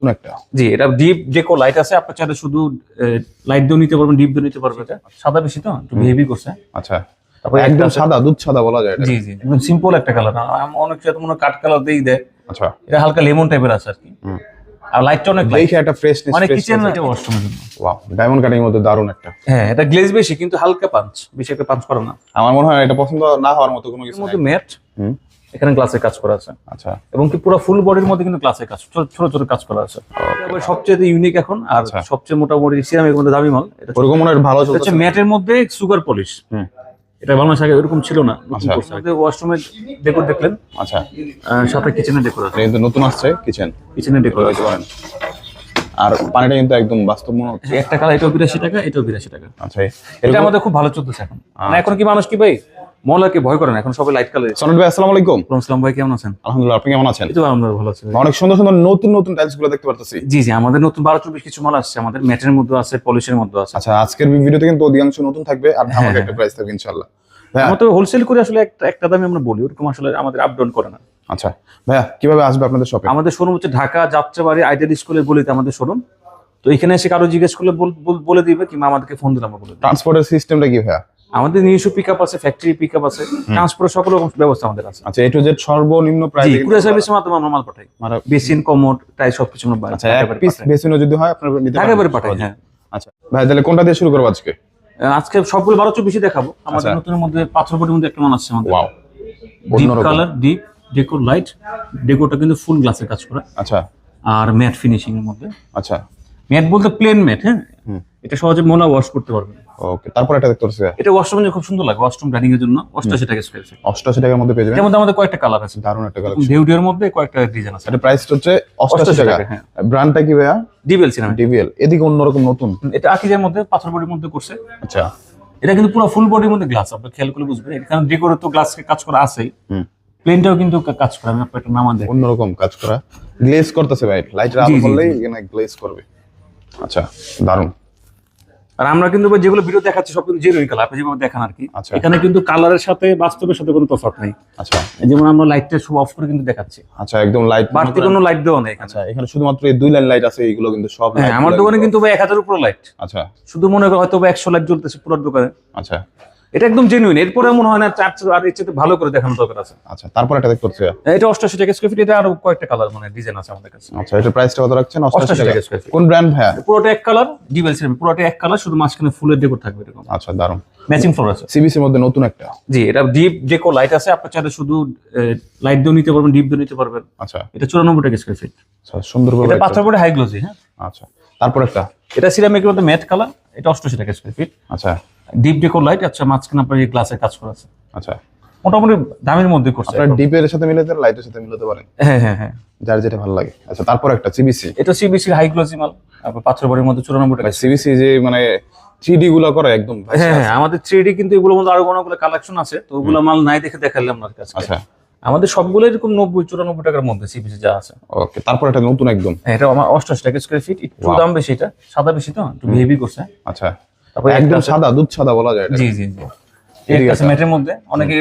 কোন একটা। জি এটা ডিপ ডেকো লাইট আছে আপনার চাইলে শুধু লাইট নিতে পারবেন ডিপ নিতে পারবেন এটা। সাদা বেশি তো একটু হেভি করছে। আচ্ছা। তারপরে একদম সাদা দুধ সাদা বলা যায় জি জি একদম সিম্পল একটা কালার অনেক চাইতে মনে কাঠ কালার দিয়েই দেয়। আচ্ছা। এটা হালকা লেমন টাইপের আছে আর কি। আর লাইটটা অনেক light। দেখে একটা ফ্রেশনেস মানে কিচেন এটা ওয়াশরুমের ওয়াও ডায়মন্ড কাটিং মধ্যে দারুণ একটা। হ্যাঁ এটা গ্লেজ বেশি কিন্তু হালকা পাঞ্চ বেশি একটা পাঞ্চ করে না। আমার মনে হয় এটা পছন্দ না হওয়ার মতো কোনো এর কিছু মধ্যে ম্যাট হুম। এখানে গ্লাসে কাজ করা আছে। আচ্ছা। এবং কি পুরো ফুল বডির মধ্যে কিন্তু গ্লাসে কাজ ছোট ছোট কাজ করা আছে। সবচেয়ে ইউনিক এখন আর আচ্ছা। সবচেয়ে মোটামুটি সিরামিকের মধ্যে দামি মাল এটা ওরকম মনে ভালো চলছে ম্যাটের মধ্যে সুগার পলিশ এটা বাংলাদেশ আগে এরকম ছিল না আচ্ছা। ওয়াশরুমের ডেকোর দেখলেন। আচ্ছা। সাথে কিচেনের ডেকোর আছে। কিন্তু নতুন আসছে কিচেন কিচেনে ডেকোর আছে। পারেন আর পানিটা কিন্তু একদম বাস্তব মনে হচ্ছে। একটা কালার এটাও বিরাশি টাকা এটাও বিরাশি টাকা। আচ্ছা এটা আমাদের খুব ভালো চলতেছে এখন। মানে এখন কি মানুষ কি ভাই মহলাকে ভয় করে না এখন সবাই লাইট কালার সনদ ভাই আসসালামু আলাইকুম। ইসলাম ভাই কেমন আছেন? আলহামদুলিল্লাহ আপনি কেমন আছেন? এই তো আমরা ভালো আছি অনেক সুন্দর সুন্দর নতুন নতুন টাইলসগুলো দেখতে পারতেছি। জি জি আমাদের নতুন বারো চব্বিশ কিছু মাল আসছে আমাদের ম্যাটের মধ্যে আছে পলিশের মধ্যে আছে। আচ্ছা আজকের ভিডিওতে কিন্তু অধিকাংশ নতুন থাকবে আর ধামাকা হ্যাঁ। একটা প্রাইস থাকবে ইনশাআল্লাহ। আমরা তো হোলসেল করে আসলে একটা একটা দামে আমরা বলি ওরকম আসলে আমাদের আপ ডাউন করে না। আচ্ছা ভাইয়া কীভাবে আসবে আপনাদের শপে আমাদের শোরুম হচ্ছে ঢাকা যাত্রাবাড়ি আইডিয়াল স্কুলের গলিতে আমাদের শোরুম তো এখানে এসে কারও জিজ্ঞেস করলে বল- বল- বলে দিবে কিংবা আমাদেরকে ফোন দিলে আমরা বলে ট্রান্সপোর্টের সিস্টেমটা কি ভাইয়া? আমাদের নিজস্ব পিক আপ আছে ফ্যাক্টরি পিক আপ আছে ট্রান্সপোর্ট সকল রকম ব্যবস্থা আমাদের আছে। আচ্ছা এ টু জেড সর্বনিম্ন প্রাইস কুরিয়ার সার্ভিসের মাধ্যমে আমরা মাল পাঠাই। মানে বেসিন কমোড টাই সবকিছু আমরা আচ্ছা এক পিস বেসিনও যদি হয় আপনারা নিতে ঢাকা পারবেন। বাইরে পাঠাই হ্যাঁ। আচ্ছা ভাই তাহলে কোনটা দিয়ে শুরু করব আজকে? আজকে সবগুলো বারো চব্বিশে দেখাবো। আমাদের আচ্ছা। নতুনের মধ্যে পাথর বডির মধ্যে একটা মাল আসছে আমাদের। Wow deep colour deep decor light ডেকোরটা কিন্তু ফুল গ্লাসের কাজ করা। আচ্ছা। আর ম্যাট ফিনিশিং এর মধ্যে। আচ্ছা। ম্যাট বলতে প্লেন ম্যাট হ্যাঁ? এটা সহজে মোলা ওয়াশ করতে পারবেন। ওকে তারপর এটা দেখতে পাচ্ছি। এটা ওয়াশরুমে খুব সুন্দর লাগে ওয়াশরুম ডাইনিং এর জন্য। অষ্টাশি টাকা স্কোয়ার ফিট অষ্টাশি টাকার মধ্যে পেয়ে যাবেন। মধ্যে আমাদের কয়েকটা কালার আছে। দারুণ একটা কালেকশন ঢেউডিয়ার মধ্যে কয়েকটা ডিজাইন আছে। এটা প্রাইস হচ্ছে 88 টাকা। ব্র্যান্ডটা কি ভাইয়া? ডিবেল সিনেমা ডিভিএল এদিকে অন্যরকম নতুন। এটা আকিজের মধ্যে পাথর বডির মধ্যে করছে। আচ্ছা। এটা কিন্তু পুরো ফুল বডির মধ্যে গ্লাস আপনি খেয়াল করে বুঝবেন। এখানে ডেকোরে তো গ্লাস কাজ করা আছেই। হুম। প্লেনটাও কিন্তু কাজ করা আমি আপনার একটা নামা দেখ অন্যরকম কাজ করা। গ্লেজ করতেছে ভাই লাইটের আলো করলেই এখানে গ্লেজ করবে। আচ্ছা দারুণ। আর আমরা কিন্তু যেগুলো ভিডিও দেখাচ্ছি সব কিন্তু জেরুই কালার আপনি যেভাবে দেখান আর কি আচ্ছা। এখানে কিন্তু কালারের সাথে বাস্তবের সাথে কোনো তফাৎ নাই। আচ্ছা। যেমন আমরা লাইটটা সব অফ করে কিন্তু দেখাচ্ছি। আচ্ছা একদম লাইট বাড়তি কোনো লাইট দেওয়া নেই আচ্ছা এখানে শুধুমাত্র এই দুই লাইন লাইট আছে এইগুলো কিন্তু সব হ্যাঁ আমার দোকানে কিন্তু ভাই এক হাজার উপরে লাইট আচ্ছা। শুধু মনে করে হয়তো বা একশো লাইট জ্বলতেছে পুরো দোকানে। আচ্ছা। এটা একদম জেনুইন এরপরে মনে হয় না চার আর এর চেয়ে ভালো করে দেখানো দরকার আছে। আচ্ছা তারপর এটা দেখতে পাচ্ছি এটা অষ্টাশি টাকা স্কোয়ার ফিট এটা আরও কয়েকটা কালার মানে ডিজাইন আছে আমাদের কাছে। আচ্ছা এটা প্রাইসটা কত রাখছেন? অষ্টাশি অষ্টাশি টাকা। টাকা স্কোয়ার ফিট কোন ব্র্যান্ড ভাইয়া? পুরোটা এক কালার ডিবেল সিনেমা পুরোটা এক কালার শুধু মাঝখানে ফুলের ডেকোর থাকবে এরকম। আচ্ছা দারুণ। ম্যাচিং ফ্লোর আছে। সিবিসির মধ্যে নতুন একটা। জি এটা ডিপ ডেকো লাইট আছে আপনার চাইলে শুধু লাইট দিয়ে নিতে পারবেন ডিপ দিয়ে নিতে পারবেন। আচ্ছা। এটা চুরানব্বই টাকা স্কোয়ার ফিট আচ্ছা সুন্দর করে এটা পাথর বডি হাই গ্লোজি হ্যাঁ। আচ্ছা তারপর একটা। এটা সিরামিকের মধ্যে ম্যাট কালার এটা অষ্টাশি টাকা স্কোয়ার ফিট আচ্ছা। ডিপ ডেকো লাইট আচ্ছা মাঝখানে আপনার এই গ্লাসের কাজ করা আছে। আচ্ছা। মোটামুটি দামের মধ্যে করছে। আপনার ডিপের সাথে মিলাতে লাইটের সাথে মিলাতে পারেন। হ্যাঁ হ্যাঁ হ্যাঁ। যার যেটা ভালো লাগে। আচ্ছা তারপর একটা সিবিসি এটা সিবিসি হাই গ্লোজি মাল আপনার পাথর বডির মধ্যে চুরানব্বই টাকা সিবিসি যে মানে থ্রি ডি গুলো করে একদম হ্যাঁ হ্যাঁ আমাদের থ্রি কিন্তু এগুলোর মধ্যে আরও অনেকগুলো কালেকশন আছে তো ওগুলো মাল নাই দেখে দেখালাম আপনার কাছে। আচ্ছা। আমাদের সবগুলো এরকম নব্বই চুরানব্বই টাকার মধ্যে সিবিসি যা আছে। ওকে তারপর একটা নতুন একদম। হ্যাঁ, এটা আমার অষ্টাশি টাকা স্কোয়ার ফিট একটু দাম বেশি এটা সাদা বেশি তো একটু হেভি করছে। আচ্ছা। তারপরে একদম সাদা দুধ সাদা বলা যায় জি জি আছে ম্যাটের মধ্যে। অনেকে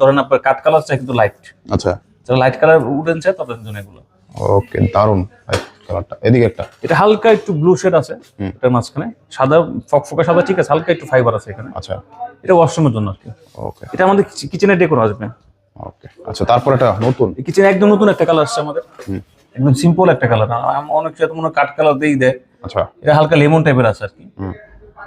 ধরেন আপনার কাঠ কালার চাই কিন্তু লাইট আচ্ছা। যারা লাইট কালার উডেন তাদের জন্য এগুলো। ওকে দারুণ কালারটা এদিকে একটা। এটা হালকা একটু ব্লু শেড আছে হুম। এটার মাঝখানে। সাদা ফকফকা সাদা ঠিক আছে হালকা একটু ফাইবার আছে এখানে। আচ্ছা। এটা ওয়াশরুমের জন্য আর কি ওকে। এটা আমাদের ডেকোর আসবে। ওকে। আচ্ছা তারপর একটা নতুন? কিচেনে একদম নতুন একটা কালার আসছে আমাদের। একদম সিম্পল একটা কালার অনেক মনে কাঠ কালার দিয়েই দেয়। আচ্ছা। এটা হালকা লেমন টাইপের আছে আর কি।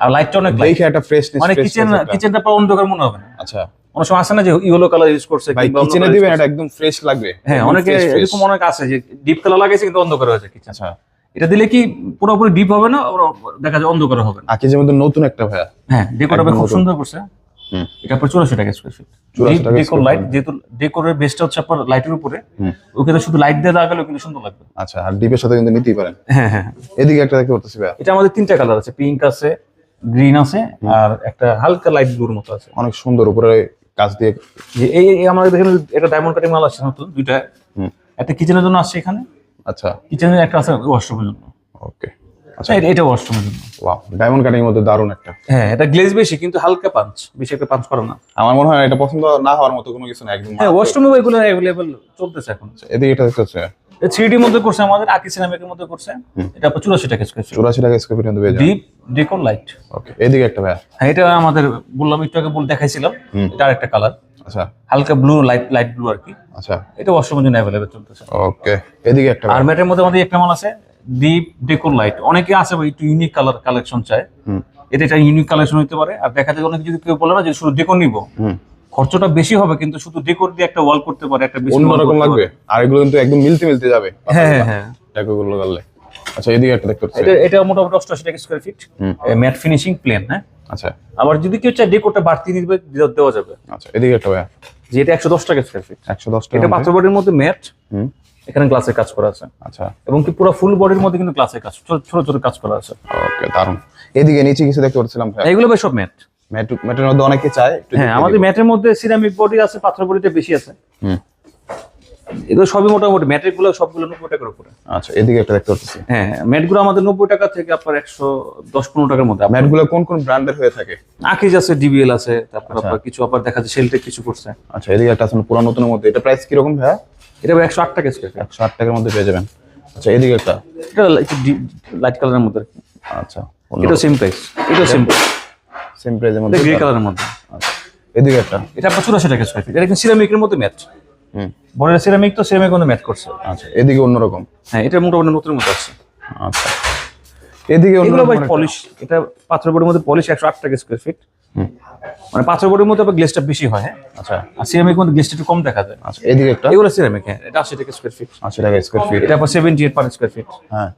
আর লাইটটা অনেক লাইট দেখে একটা ফ্রেশনেস মানে কিচেন কিচেনটা পুরো অন্ধকার মনে হবে না। আচ্ছা। অনেক সময় আসে না যে ইয়েলো কালার ইউজ করছে কিংবা কিচেনে দিবেন এটা একদম ফ্রেশ লাগবে। হ্যাঁ অনেকে। এরকম অনেক আছে যে ডিপ কালার লাগাইছে কিন্তু অন্ধকার হয়েছে কিচেন আচ্ছা। এটা দিলে কি পুরোপুরি ডিপ হবে না দেখা যায় অন্ধকার হবে না? আকিজের মধ্যে নতুন একটা ভাইয়া। হ্যাঁ ডেকোর একদম খুব সুন্দর করছে। এটা আপনার চুরাশি টাকা স্কোয়ার ফিট ডেকোর লাইট যেহেতু ডেকোরের বেসটা হচ্ছে আপনার লাইটের উপরে। ওখানে শুধু লাইট দিয়ে লাগালেও কিন্তু সুন্দর লাগবে। আচ্ছা আর ডিপের সাথে কিন্তু নিতেই পারেন। হ্যাঁ হ্যাঁ। এদিকে একটা দেখতে পারতেছি ভাইয়া। এটা আমাদের তিনটা কালার আছে পিঙ্ক আছে গ্রিন আছে আর একটা হালকা লাইট ব্লুর মতো আছে। অনেক সুন্দর উপরে কাজ দিয়ে এই এই আমাদের দেখেন এটা ডায়মন্ড কাটিং মাল আসছে নতুন দুইটা। একটা কিচেনের জন্য আসছে এখানে। আচ্ছা। কিচেনের একটা আছে ওয়াশরুমের জন্য। ওকে আচ্ছা আচ্ছা এটা- ওয়াশরুমের জন্য। ওয়াও ডায়মন্ড কাটিং এর মধ্যে দারুণ একটা। হ্যাঁ এটা গ্লেজ বেশি কিন্তু হালকা পাঞ্চ বেশি একটা পাঞ্চ করে না। আমার মনে হয় এটা পছন্দ না হওয়ার মতো কোনো কিছু না একদম হ্যাঁ ওয়াশরুমে এগুলো অ্যাভেলেবল চলতেছে এখন। এদিকে এটা দেখতে পাচ্ছি মধ্যে করছে আমাদের আকি সিনেমিকের মধ্যে করছে। এটা আপনার চুরাশি টাকা স্কোয়ার চুরাশি টাকা স্কোয়ার ফিট পেয়ে ডিপ ডেকোর লাইট ওকে এদিকে একটা ভাইয়া। হ্যাঁ এটা আমাদের বললাম একটু আগে বলে দেখাইছিলাম। এটা আরেকটা কালার আচ্ছা। হালকা ব্লু লাইট লাইট ব্লু আর কি। আচ্ছা। এটা ওয়াশরুমের জন্য অ্যাভেলেবেল চলতেছে। ওকে এদিকে একটা আর। ম্যাটের মধ্যে আমাদের একটা মাল আছে ডিপ ডেকোর লাইট অনেকে আছে ভাই একটু ইউনিক কালার কালেকশন চায়। হুম। এটা একটা ইউনিক কালেকশন হতে পারে। আর দেখা যায় অনেকে যদি কেউ বলে না যে শুধু ডেকোর নিবো। হুম। খরচটা বেশি হবে কিন্তু শুধু ডেকোর দিয়ে একটা ওয়াল করতে পারে একটা বেশি অন্যরকম লাগবে? আর এগুলো কিন্তু একদম মিলতে মিলতে যাবে। হ্যাঁ হ্যাঁ হ্যাঁ। টাকাগুলো করলে আচ্ছা এদিকে একটা দেখতে পাচ্ছি। এটা এটা মোটামুটি অষ্টআশি টাকা square feet matte finishing plain হ্যাঁ? আচ্ছা। আবার যদি কেউ চায় ডেকোরটা বাড়তি দিবে দেওয়া- দেওয়া যাবে। আচ্ছা এদিকে একটা ভাইয়া। যে এটা একশো দশ টাকা স্কোয়ার ফিট একশো দশ এটা টাকা পাথর বডির মধ্যে ম্যাট হুম। এখানে গ্লাসের কাজ করা আছে। আচ্ছা। এবং কি পুরো ফুল বডির মধ্যে কিন্তু গ্লাসের কাজ ছোট ছোট কাজ করা আছে। ওকে দারুণ এদিকে নিচে কিছু দেখতে পাচ্ছিলাম এগুলো ভাই সব ম্যাট ম্যাটের মধ্যে অনেকে চায় হ্যাঁ আমাদের ম্যাটের মধ্যে সিরামিক বডি আছে পাথর বডিটা বেশি আছে। হুম। এগুলো সবই মোটামুটি ম্যাটেরগুলো সবগুলো নব্বই টাকার উপরে। আচ্ছা এদিকে একটা দেখতে পাচ্ছি। হ্যাঁ ম্যাটগুলো আমাদের নব্বই টাকা থেকে আপনার একশো দশ পনেরো টাকার মধ্যে। ম্যাটগুলো কোন কোন ব্র্যান্ডের হয়ে থাকে? আকিজ আছে ডিবিএল আছে তারপর আচ্ছা। আপনার কিছু আবার দেখা যাচ্ছে শেলটেক কিছু করছে। আচ্ছা এদিকে একটা আছে পুরো নতুনের মধ্যে। এটা প্রাইস কীরকম ভাইয়া? এটা একশো আট টাকা স্কোয়ার একশো আট টাকার মধ্যে পেয়ে যাবেন। আচ্ছা এদিকে একটা। এটা লাইট কালারের মধ্যে। আচ্ছা এটা সেম প্রাইস এটা সেম প্রাইস সেম প্রাইসের মধ্যে গ্রে কালারের মধ্যে। আচ্ছা। এদিকে একটা। এটা আপনার চুরাশি টাকা স্কোয়ার ফিট এটা কিন্তু সিরামিকের মধ্যে ম্যাচ হুম। বড় সিরামিক তো সিরামিক মধ্যে ম্যাচ করছে। আচ্ছা এদিকে অন্যরকম হ্যাঁ এটা মোটামুটি নতুন মধ্যে আছে। আচ্ছা। এদিকে এগুলো ভাই পলিশ এটা পাথর বডির মধ্যে পলিশ একশো আট টাকা স্কোয়ার ফিট হুম, মানে পাথর বডির মধ্যে আবার গ্লেসটা বেশি হয় হ্যাঁ। আচ্ছা। আর সিরামিক মধ্যে গ্লেসটা একটু কম দেখা যায়। আচ্ছা এদিকে একটা। এগুলো সিরামিক হ্যাঁ। এটা আশি টাকা স্কোয়ার ফিট আশি টাকা স্কোয়ার ফিট এটা আপনার seventy eight per square feet হ্যাঁ।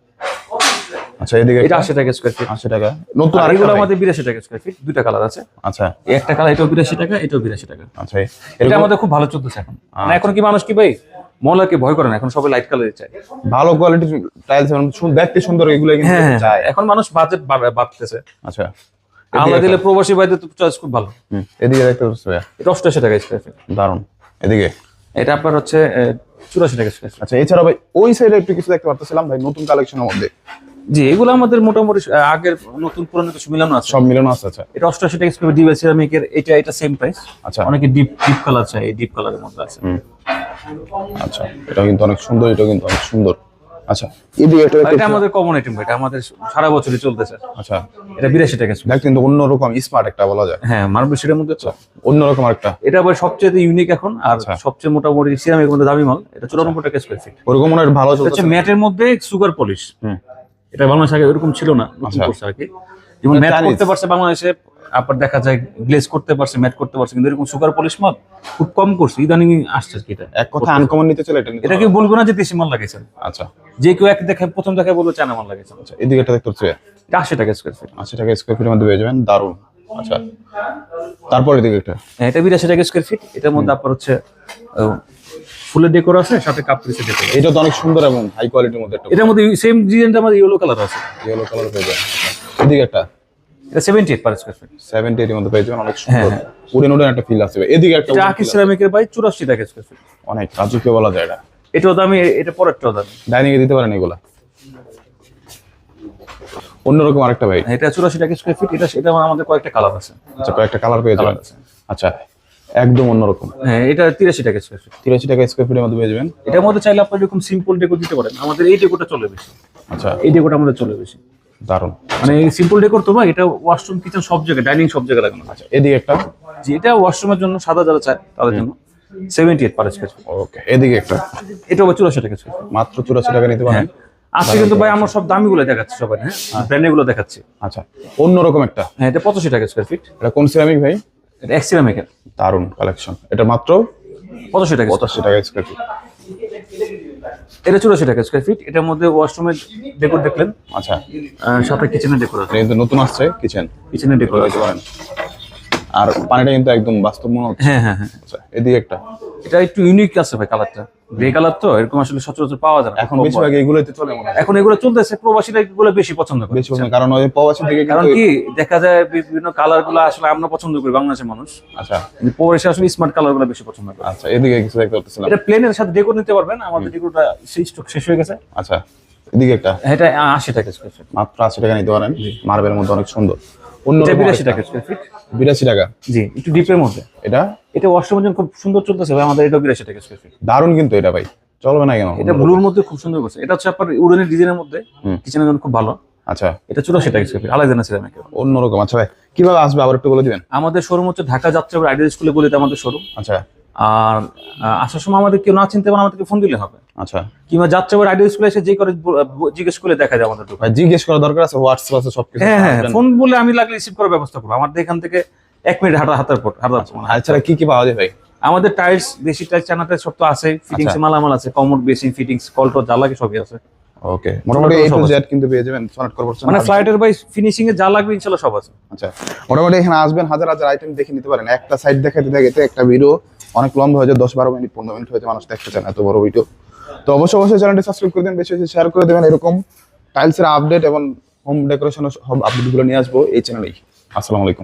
আচ্ছা এদিকে এটা একটা? আশি টাকা স্কোয়ার ফিট আশি টাকা। নতুন আর আরেকটা এগুলো আমাদের বিরাশি টাকা স্কোয়ার ফিট দুইটা কালার আছে। আচ্ছা। একটা কালার এটাও বিরাশি টাকা এটাও বিরাশি টাকা। আচ্ছা এটা আমাদের খুব ভালো চলতেছে এখন। মানে এখন কি মানুষ কি ভাই মহলাকে ভয় করে না? এখন সবাই লাইট কালার চায়। ভালো কোয়ালিটির টাইলস দেখতে সুন্দর এগুলো কিন্তু হ্যাঁ হ্যাঁ। চায়। এখন মানুষ বাজেট বাড়তেছে। আচ্ছা। আমরা দিলে প্রবাসী ভাইদের চয়েস খুব ভালো। এদিকে দেখতে পাচ্ছি এটা অষ্টআশি টাকা স্কোয়ার ফিট দারুণ এদিকে? এটা আপনার হচ্ছে চুরাশি টাকা স্কোয়ার আচ্ছা এছাড়া ভাই ওই সাইডে একটু কিছু দেখতে পারতেছিলাম ভাই নতুন কালেকশনের মধ্যে। জি এগুলো আমাদের মোটামুটি আগের নতুন পুরনো কিছু মিলানো আছে। সব মিলানো আছে আচ্ছা। এটা অষ্টআশি টাকা স্কোয়ার ডিপ সিরামিকের এটা এটা সেম প্রাইস আচ্ছা। অনেকে ডিপ ডিপ কালার চাই এই ডিপ কালারের মধ্যে আছে। আচ্ছা এটা কিন্তু অনেক সুন্দর এটা কিন্তু অনেক সুন্দর। আচ্ছা এদিকে দেখতে এটা আমাদের কমন আইটেম এটা আমাদের সারা বছরই চলতেছে। আচ্ছা। এটা বিরাশি টাকা square। দেখ কিন্তু অন্যরকম স্মার্ট একটা বলা যায়। হ্যাঁ মার্বেল শিটের মধ্যে তো। অন্যরকম একটা এটা আবার সবচেয়ে ইউনিক এখন আর আচ্ছা। সবচেয়ে মোটামুটি সিরামিকের মধ্যে দামি মাল এটা চুরানব্বই টাকা স্কোয়ার ফিট ওরকম মনে ভালো এটা চলছে ম্যাটের মধ্যে সুগার পলিশ হুম। এটা বাংলাদেশ আগে এরকম ছিল না নতুন আচ্ছা। করছে আর কি যেমন ম্যাট করতে পারছে বাংলাদেশে আবার দেখা যায় গ্লেজ করতে পারছে ম্যাট করতে পারছে কিন্তু এরকম সুগার পলিশ মাল খুব কম করছে। ইদানিং আসছে কি এটা। এক কথা আনকমন নিতে চলে এটা এটা কি বলব না যে দেশি মাল লাগাইছেন। আচ্ছা। যে কেউ এক দেখে প্রথম দেখে বলব চায়না মাল লাগাইছেন। আচ্ছা এদিকে একটা দেখতে পাচ্ছি। এটা আশি টাকা স্কোয়ার ফিট আশি টাকা স্কোয়ার ফিটের মধ্যে পেয়ে যাবেন দারুণ আচ্ছা তারপর এদিকে একটা। হ্যাঁ এটা বিরাশি টাকা স্কোয়ার ফিট এটার মধ্যে আপনার হচ্ছে ফুলের ডেকোর আছে সাথে কাপ পিসের ডেকোর এটা তো অনেক সুন্দর এবং হাই কোয়ালিটির মধ্যে একটা এটার মধ্যে সেম ডিজাইনটা আমাদের ইয়েলো কালার আছে। ইয়েলো কালার পেয়ে যাবেন। এদিকে একটা। এটা seventy eight per square feet seventy এর মধ্যে পেয়ে যাবেন অনেক সুন্দর। হ্যাঁ, উড়ে উড়ে একটা ফিল আসবে। এদিকে একটা এটা আকি সিরামিকের বাই চুরাশি টাকা স্কোয়ার ফিট অনেক রাজকীয় বলা যায় এটা। এটাও দামি এটা পরেরটাও দামি। ডাইনিং এ দিতে পারেন এগুলা। অন্যরকম আরেকটা ভাই। এটা চুরাশি টাকা স্কোয়ার ফিট এটা এটা আমাদের কয়েকটা কালার আছে। আচ্ছা কয়েকটা কালার পেয়ে যাবেন। আছে। আচ্ছা একদম অন্যরকম। হ্যাঁ এটা তিরাশি টাকা স্কোয়ার ফিট তিরাশি টাকা স্কোয়ার ফিটের মধ্যে পেয়ে যাবেন। এটার মধ্যে চাইলে আপনি এরকম সিম্পল ডেকো দিতে পারেন। আমাদের এই ডেকোটা চলে বেশি। আচ্ছা। এই ডেকোটা আমাদের চলে বেশি। দারুণ মানে এই সিম্পল ডেকোর তো ভাই এটা ওয়াশরুম কিচেন সব জায়গায় ডাইনিং সব জায়গায় লাগানো আছে। আচ্ছা এদিকে একটা। যে এটা ওয়াশরুমের জন্য সাদা যারা চায় তাদের জন্য seventy eight per square feet okay এদিকে একটা। এটা আবার চুরাশি টাকা মাত্র চুরাশি টাকা নিতে পারেন। আজকে কিন্তু ভাই আমরা সব দামিগুলো দেখাচ্ছি সবাই হ্যাঁ? ব্র্যান্ডেরগুলো দেখাচ্ছি। আচ্ছা অন্যরকম একটা। হ্যাঁ এটা পঁচাশি টাকা স্কোয়ার ফিট এটা কোন সিরামিক ভাই? এটা এক্সিরামিকের দারুণ কালেকশন এটা মাত্র পঁচাশি টাকা পঁচাশি টাকা স্কোয়ার ফিট। এটা চুরাশি টাকা স্কোয়ার ফিট এটার মধ্যে ওয়াশরুমের ডেকোর দেখলেন। আচ্ছা। সাথে কিচেনের ডেকোর আছে। কিন্তু নতুন আসছে কিচেন কিচেনের ডেকোর আছে। পারেন। আর পানিটা কিন্তু একদম বাস্তব মনে হচ্ছে। হ্যাঁ হ্যাঁ হ্যাঁ। আচ্ছা এদিকে একটা। এটা একটু ইউনিক আছে ভাই কালারটা গ্রে কালার তো এরকম আসলে সচরাচর পাওয়া যায় না এখন বেশিরভাগ এগুলোতে চলে মনে এখন এগুলো চলতেছে প্রবাসীরা এগুলো বেশি পছন্দ করে। বেশি পছন্দ, কারণ ওই প্রবাসী দিকে কারণ কি দেখা যায় বিভিন্ন কালারগুলো আসলে আমরা পছন্দ করি বাংলাদেশের মানুষ। আচ্ছা। কিন্তু প্রবাসী আসলে স্মার্ট কালারগুলো বেশি পছন্দ করে। আচ্ছা এদিকে কিছু দেখতে পাচ্ছিলাম এটা প্লেনের সাথে ডেকোর নিতে পারবেন আমাদের ডেকোরটা সেই স্টক শেষ হয়ে গেছে। আচ্ছা এদিকে একটা। এটা আশি টাকা স্কোয়ার ফিট মাত্র আশি টাকা নিতে পারেন। মার্বেলের মধ্যে অনেক সুন্দর। অন্য বিরাশি টাকা স্কোয়ার ফিট বিরাশি টাকা। জি একটু ডিপের মধ্যে। এটা? এটা ওয়াশরুমের জন্য খুব সুন্দর চলতেছে ভাই আমাদের এটা বিরাশি টাকা স্কোয়ার ফিট দারুণ কিন্তু এটা ভাই। চলবে না কেন? এটা ব্লুর মধ্যে খুব সুন্দর করছে। এটা হচ্ছে আপনার উড়নের ডিজাইনের মধ্যে। কিচেনের জন্য খুব ভালো। আচ্ছা। এটা চুরাশি টাকা স্কোয়ার ফিট আলাদা সিরামিক অন্যরকম। আচ্ছা ভাই কীভাবে আসবে? আবার একটু বলে দিবেন। আমাদের শোরুম হচ্ছে ঢাকা যাত্রা আইডিয়াল স্কুলে গলিতে আমাদের শোরুম আচ্ছা। আর আসার সময় আমাদের কেউ না চিনতে পারে আমাদেরকে ফোন দিলে হবে। আচ্ছা। কিংবা যাত্রাবাড়ি আইডিয়াল স্কুলে এসে যে করে জিজ্ঞেস করে দেখা যায় আমাদের জিজ্ঞেস করা দরকার আছে হোয়াটসঅ্যাপ আছে সবকিছু হ্যাঁ হ্যাঁ ফোন বলে আমি লাগলে রিসিভ করার ব্যবস্থা করব। আমাদের এখান থেকে এক মিনিট হাঁটা হাতার পর হাঁটা এছাড়া কি কি পাওয়া যায় ভাই? আমাদের টাইলস দেশি টাইলস চানা টাইলস সব তো আছে ফিটিংস আচ্ছা। মালামাল আছে কমোড বেসিং ফিটিংস কলটো যা লাগে সবই আছে। ওকে মোটামুটি এই টু জেড কিন্তু পেয়ে যাবেন সনেট কর্পোরেশন মানে ফ্লাইটের বাই ফিনিশিং এ যা লাগবে ইনশাল্লাহ সব আছে। আচ্ছা। মোটামুটি এখানে আসবেন হাজার হাজার আইটেম দেখে নিতে পারেন। একটা সাইড দেখাতে দেখাতে একটা ভিডিও অনেক লম্বা হয়ে যায় দশ বারো মিনিট পনেরো মিনিট হয়েছে মানুষ দেখতে চান এত বড় ভিডিও তো অবশ্যই অবশ্যই চ্যানেলটি সাবস্ক্রাইব করে দেন বেশি বেশি শেয়ার করে দেবেন এরকম টাইলসের আপডেট এবং হোম ডেকোরেশনের সব আপডেটগুলো নিয়ে আসব এই চ্যানেলেই আসসালামু আলাইকুম।